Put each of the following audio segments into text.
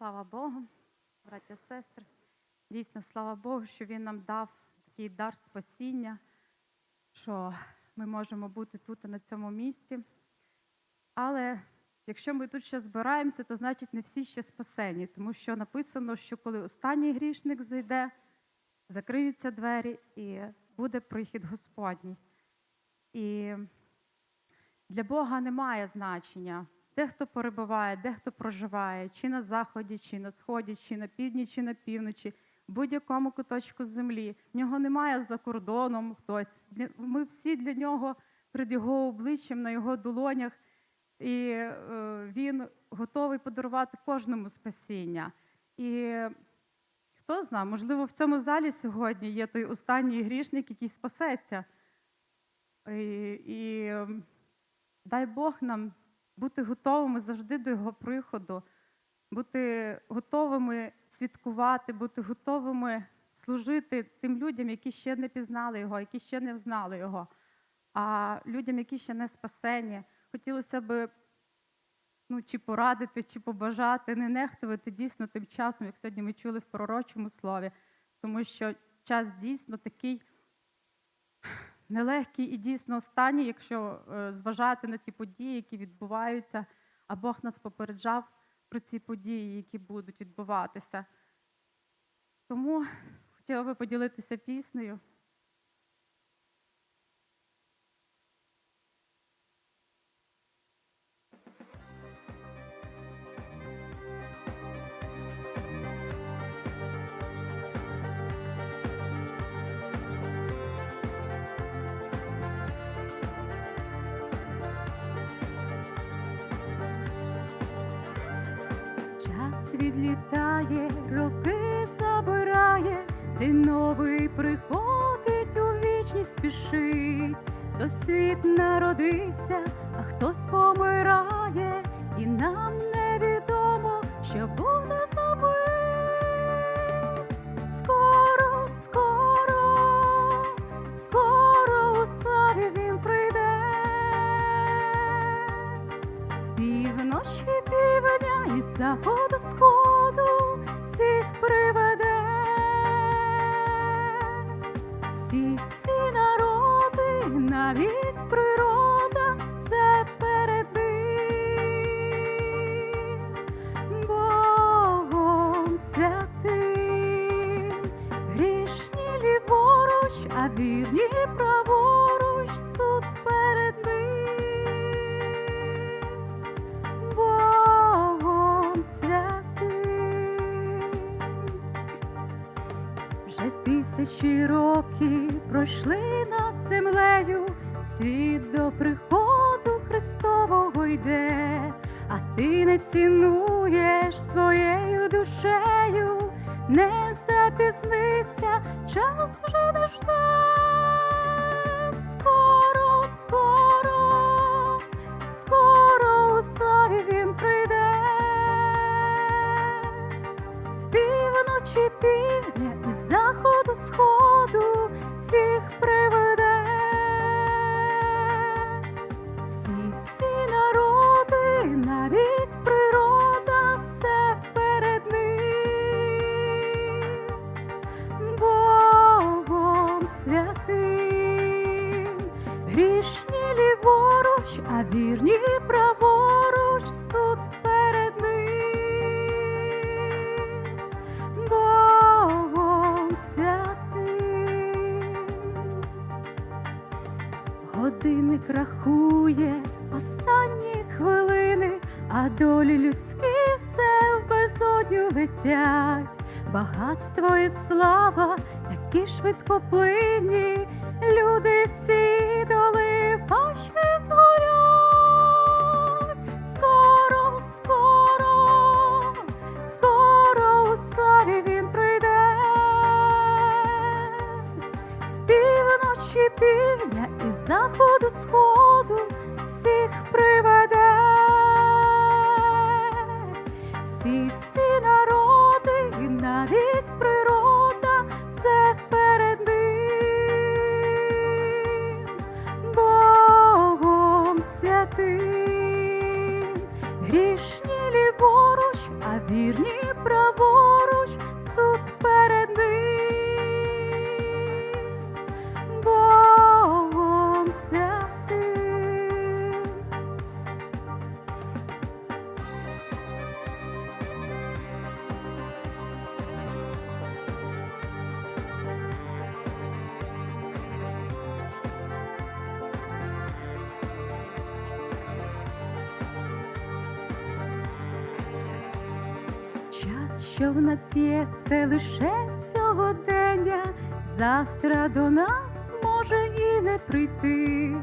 Слава Богу, браття сестри. Дійсно, слава Богу, що Він нам дав такий дар спасіння, що ми можемо бути тут на цьому місці. Але якщо ми тут ще збираємося, то значить не всі ще спасені, тому що написано, що коли останній грішник зайде, закриються двері і буде прихід Господній. І для Бога немає значення, де хто перебуває, де хто проживає, чи на заході, чи на сході, чи на півдні, чи на півночі, в будь-якому куточку землі. В нього немає за кордоном хтось. Ми всі для нього перед його обличчям, на його долонях, і е, він готовий подарувати кожному спасіння. І хто знає, можливо, в цьому залі сьогодні є той останній грішник, який спасеться. І, і ем, дай Бог нам бути готовими завжди до Його приходу, бути готовими святкувати, бути готовими служити тим людям, які ще не пізнали Його, які ще не взнали Його, а людям, які ще не спасені. Хотілося б ну, чи порадити, чи побажати, не нехтувати дійсно тим часом, як сьогодні ми чули в пророчому слові, тому що час дійсно такий нелегкий і дійсно стані, якщо е, зважати на ті події, які відбуваються, а Бог нас попереджав про ці події, які будуть відбуватися. Тому хотіла би поділитися піснею. Відлітає, роки забирає, ти новий приходить у вічність спішить. хто світ народився, а хтось помирає, півдня і з заходу сходу всіх приведе. Всі, всі народи, навіть природа, тисячі років пройшли над землею, світ до приходу Христового йде, а ти не цінуєш своєю душею, не запізнися, час вже не жде. Ліворуч, а вірні праворуч, суд перед ним, Богом святим. Годинник рахує останні хвилини, а долі людські все в безодню летять. Багатство і слава такі швидкоплинні, люди всі півдня і заходу сходу всіх приведе. Що в нас є, це лише сьогодення, завтра до нас може і не прийти.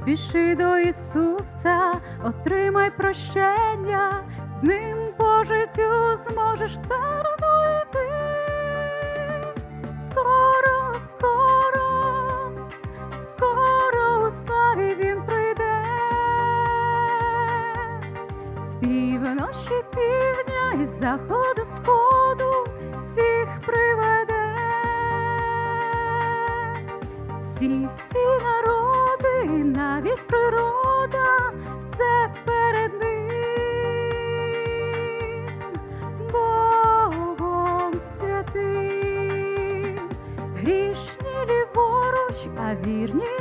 Спіши до Ісуса, отримай прощення, з ним по життю зможеш твердо всі, всі народи, навіть природа, все перед ним, Богом святим, грішні ліворуч, а вірні